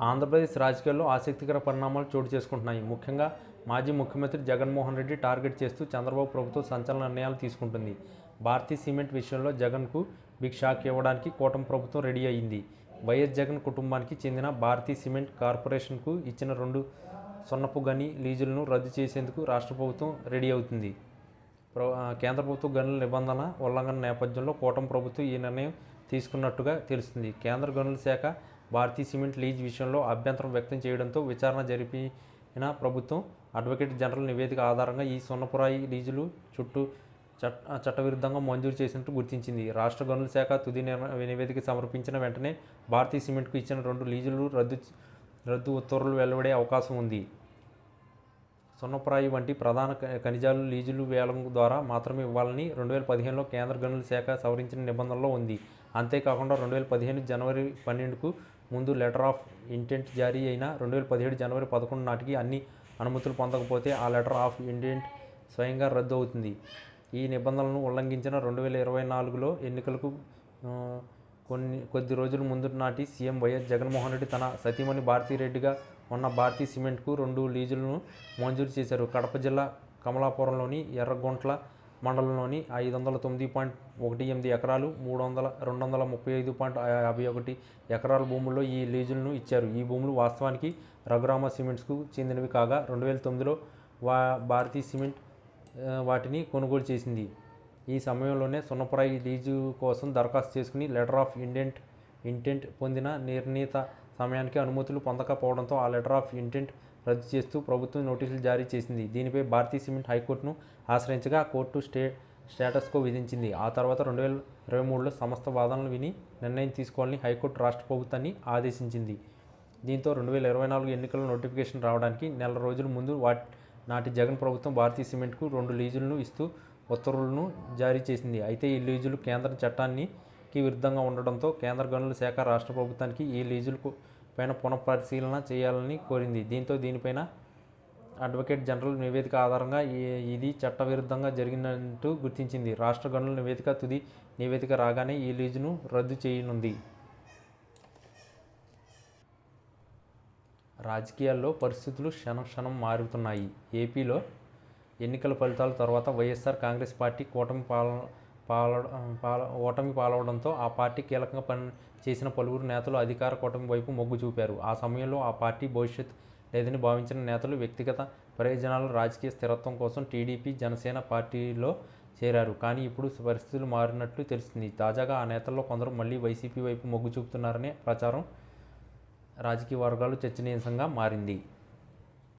ఆంధ్రప్రదేశ్ రాజకీయాల్లో ఆసక్తికర పరిణామాలు చోటు చేసుకుంటున్నాయి. ముఖ్యంగా మాజీ ముఖ్యమంత్రి జగన్మోహన్ రెడ్డి టార్గెట్ చేస్తూ చంద్రబాబు ప్రభుత్వం సంచలన నిర్ణయాలు తీసుకుంటుంది. భారతీ సిమెంట్ విషయంలో జగన్కు బిగ్ షాక్ ఇవ్వడానికి కూటమి ప్రభుత్వం రెడీ అయింది. వైఎస్ జగన్ కుటుంబానికి చెందిన భారతీయ సిమెంట్ కార్పొరేషన్కు ఇచ్చిన రెండు సున్నపు గని లీజులను రద్దు చేసేందుకు రాష్ట్ర ప్రభుత్వం రెడీ అవుతుంది. ప్ర- కేంద్ర ప్రభుత్వ గనుల నిబంధన ఉల్లంఘన నేపథ్యంలో కూటమి ప్రభుత్వం ఈ నిర్ణయం తీసుకున్నట్టుగా తెలుస్తుంది. కేంద్ర గనుల శాఖ భారతీ సిమెంట్ లీజ్ విషయంలో అభ్యంతరం వ్యక్తం చేయడంతో విచారణ జరిపిన ప్రభుత్వం అడ్వకేట్ జనరల్ నివేదిక ఆధారంగా ఈ సున్నపురాయి లీజులు చుట్టూ చట్ చట్టవిరుద్ధంగా మంజూరు చేసినట్టు గుర్తించింది. రాష్ట్ర గనుల శాఖ తుది నిర్ణ- నివేదిక సమర్పించిన వెంటనే భారతీ సిమెంట్కు ఇచ్చిన రెండు లీజులు రద్దు రద్దు ఉత్తర్వులు వెలువడే అవకాశం ఉంది. సున్నప్రాయి వంటి ప్రధాన ఖనిజాలు లీజులు వేలం ద్వారా మాత్రమే ఇవ్వాలని రెండు వేల పదిహేనులో కేంద్ర గనుల శాఖ సవరించిన నిబంధనలో ఉంది. అంతేకాకుండా రెండు వేల పదిహేను జనవరి పన్నెండుకు ముందు లెటర్ ఆఫ్ ఇంటెంట్ జారీ అయిన రెండు వేల పదిహేడు జనవరి పదకొండు నాటికి అన్ని అనుమతులు పొందకపోతే ఆ లెటర్ ఆఫ్ ఇంటెంట్ స్వయంగా రద్దు అవుతుంది. ఈ నిబంధనలను ఉల్లంఘించిన రెండు వేల ఇరవై నాలుగులో ఎన్నికలకు కొన్ని కొద్ది రోజుల ముందు నాటి సీఎం వైఎస్ జగన్మోహన్ రెడ్డి తన సతీమణి భారతీరెడ్డిగా ఉన్న భారతీ సిమెంట్కు రెండు లీజులను మంజూరు చేశారు. కడప జిల్లా కమలాపురంలోని ఎర్రగొంట్ల మండలంలోని ఐదు వందల తొమ్మిది పాయింట్ ఒకటి ఎనిమిది ఎకరాలు మూడు వందల రెండు వందల ముప్పై ఐదు పాయింట్ యాభై ఒకటి ఎకరాల భూముల్లో ఈ లీజులను ఇచ్చారు. ఈ భూములు వాస్తవానికి రఘురామ సిమెంట్స్కు చెందినవి కాగా రెండు వేల తొమ్మిదిలో వా భారతీ సిమెంట్ వాటిని కొనుగోలు చేసింది. ఈ సమయంలోనే సున్నపురాయి లీజు కోసం దరఖాస్తు చేసుకుని లెటర్ ఆఫ్ ఇంటెంట్ ఇంటెంట్ పొందిన నిర్ణీత సమయానికి అనుమతులు పొందకపోవడంతో ఆ లెటర్ ఆఫ్ ఇంటెంట్ రద్దు చేస్తూ ప్రభుత్వం నోటీసులు జారీ చేసింది. దీనిపై భారతీ సిమెంట్ హైకోర్టును ఆశ్రయించగా కోర్టు స్టే స్టేటస్కో విధించింది. ఆ తర్వాత రెండు వేల ఇరవై మూడులో సమస్త వాదనలు విని నిర్ణయం తీసుకోవాలని హైకోర్టు రాష్ట్ర ప్రభుత్వాన్ని ఆదేశించింది. దీంతో రెండు వేల ఇరవై నాలుగు ఎన్నికల నోటిఫికేషన్ రావడానికి నెల రోజుల ముందు వాటి నాటి జగన్ ప్రభుత్వం భారతీయ సిమెంట్కు రెండు లీజులను ఇస్తూ ఉత్తర్వులను జారీ చేసింది. అయితే ఈ లీజులు కేంద్ర చట్టానికి విరుద్ధంగా ఉండడంతో కేంద్ర గనుల శాఖ రాష్ట్ర ప్రభుత్వానికి ఈ లీజులకు పైన పునఃపరిశీలన చేయాలని కోరింది. దీంతో దీనిపైన అడ్వకేట్ జనరల్ నివేదిక ఆధారంగా ఇది చట్టవిరుద్ధంగా జరిగినట్టు గుర్తించింది. రాష్ట్ర గనుల నివేదిక తుది నివేదిక రాగానే ఈ లీజును రద్దు చేయనుంది. రాజకీయాల్లో పరిస్థితులు క్షణం క్షణం మారుతున్నాయి. ఏపీలో ఎన్నికల ఫలితాల తర్వాత వైఎస్ఆర్ కాంగ్రెస్ పార్టీ కూటమి పాలన పాల పాల ఓటమి పాలవడంతో ఆ పార్టీ కీలకంగా పని చేసిన పలువురు నేతలు అధికార కూటమి వైపు మొగ్గు చూపారు. ఆ సమయంలో ఆ పార్టీ భవిష్యత్ లేదని భావించిన నేతలు వ్యక్తిగత ప్రయోజనాల రాజకీయ స్థిరత్వం కోసం టీడీపీ జనసేన పార్టీలో చేరారు. కానీ ఇప్పుడు పరిస్థితులు మారినట్లు తెలుస్తుంది. తాజాగా ఆ నేతల్లో కొందరు మళ్ళీ వైసీపీ వైపు మొగ్గు చూపుతున్నారనే ప్రచారం రాజకీయ వర్గాలు చర్చనీయాంశంగా మారింది.